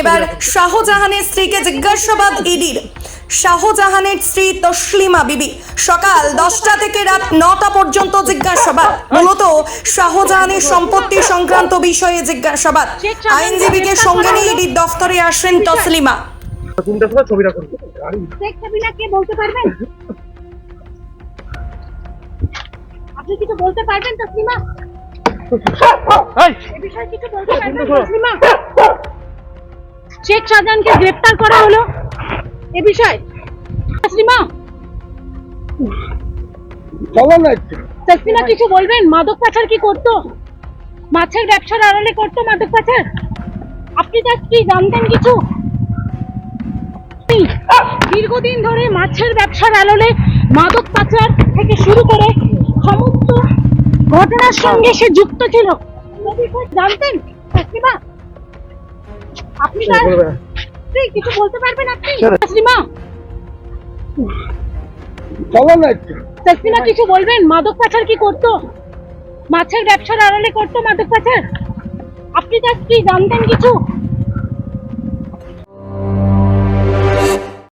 এবার শাহজাহানের স্ত্রীকে জিজ্ঞাসাবাদ ইডির। শাহজাহানের স্ত্রী তসলিমা বিবি। সকাল দশটা থেকে রাত নটা পর্যন্ত জিজ্ঞাসাবাদ। মূলত শাহজাহানের সম্পত্তি সংক্রান্ত বিষয়ে জিজ্ঞাসাবাদ। আইনজীবীকে সঙ্গে নিয়ে ইডির দফতরে আসেন তসলিমা। বলতে পারবেন? আপনি কিছু বলতে পারবেন তসলিমা? এই, বিষয়ে কিছু বলতে পারবেন তসলিমা? শেখ শাহজাহানকে গ্রেফতার করা হলো? এ বিষয়ে। তসলিমা। না কিছু বলবেন? মাদক পাচার কি করতো? মাছের ব্যবসার আড়ালে করতো মাদক পাচার? আপনি তার কি জানতেন কিছু? দীর্ঘদিন ধরে মাছের ব্যবসার আড়ালে মাদক পাচার থেকে শুরু করে সমস্ত ঘটনার সঙ্গে সে যুক্ত ছিল। জানতেন? তসলিমা আপনি তার কিছু বলতে পারবেন আপনি? চলো না একটু। তসলিমা কিছু বলবেন? মাদক পাচার কি করতো? মাছের ব্যবসার আড়ালে করতো মাদক পাচার? আপনি তার কি জানতেন কিছু?